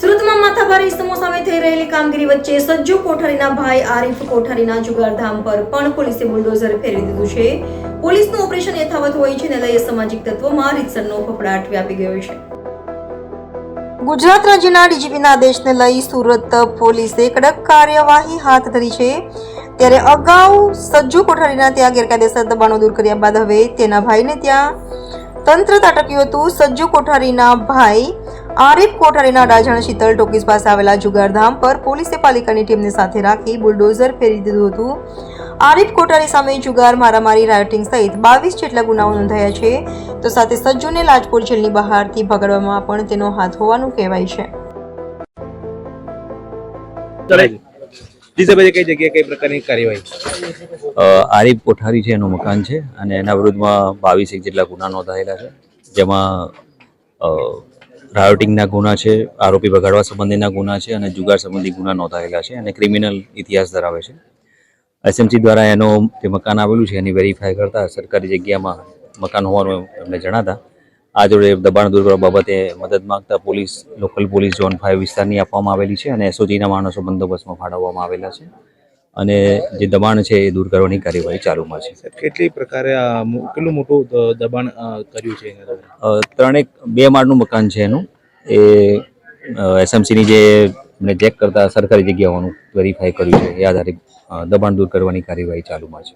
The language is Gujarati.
સુરતમાં માથાભારે ઇસમો સામે થઈ રહેલી કામગીરી વચ્ચે સજ્જુ કોઠારીના ભાઈ આરીફ કોઠારીના જુગારધામ પર પણ પોલીસે બુલડોઝર ફેરવી દીધું છે. પોલીસનું ઓપરેશન યથાવત હોય છે ને લઈ સામાજિક તત્વોમાં રીતસરનો ફફડાટ વ્યાપી ગયો છે. ગુજરાત રાજ્યના ડીજીપીના આદેશને લઈ સુરત પોલીસે કડક કાર્યવાહી હાથ ધરી છે. ત્યારે અગાઉ સજ્જુ કોઠારીના ત્યાં ગેરકાયદેસર દબાણો દૂર કર્યા બાદ હવે તેના ભાઈને ત્યાં તંત્ર તાટક્યું હતું. સજ્જુ કોઠારીના ભાઈ આરીફ કોઠારીના ડાજણ શીતળ ટોકીસ પાસે આવેલા જુગારધામ પર પોલીસે પાલિકાની ટીમને સાથે રાખી બુલડોઝર ફેરી દીધું હતું. આરીફ કોઠારી સામે જુગાર મારામારી રાયોટિંગ સહિત બાવીસ જેટલા ગુનાઓ નોંધાયા છે. તો સાથે સજ્જુને લાજપોર જેલની બહારથી ભગાડવામાં પણ તેનો હાથ હોવાનું કહેવાય છે. કઈ જગ્યાએ કઈ પ્રકારની કાર્યવાહી આરીફ કોઠારી છે એનું મકાન છે અને એના વિરુદ્ધમાં બાવીસ એક જેટલા ગુના નોંધાયેલા છે. જેમાં રાયોટિંગના ગુના છે, આરોપી ભગાડવા સંબંધીના ગુના છે અને જુગાર સંબંધી ગુના નોંધાયેલા છે અને ક્રિમિનલ ઇતિહાસ ધરાવે છે. એસએમસી દ્વારા એનો જે મકાન આવેલું છે એની વેરીફાઈ કરતા સરકારી જગ્યામાં મકાન હોવાનું એમને જણાતા, આ જોડે દબાણ દૂર કરવા બાબતે મદદ માગતા police, local police zone five વિસ્તારની આપવામાં આવેલી છે અને એસઓજીના માણસો બંદોબસ્તમાં ફાળવવામાં આવેલા છે. અને જે દબાણ છે એ દૂર કરવાની કાર્યવાહી ચાલુમાં છે. કેટલી પ્રકારે આ કેટલું મોટું દબાણ કર્યું છે ત્રણેક બે માળનું મકાન છે એનું. એ એસએમસીની જે મને ચેક કરતા સરકારી જગ્યાઓનું વેરીફાઈ કર્યું છે. એ આધારે દબાણ દૂર કરવાની કાર્યવાહી ચાલુમાં છે.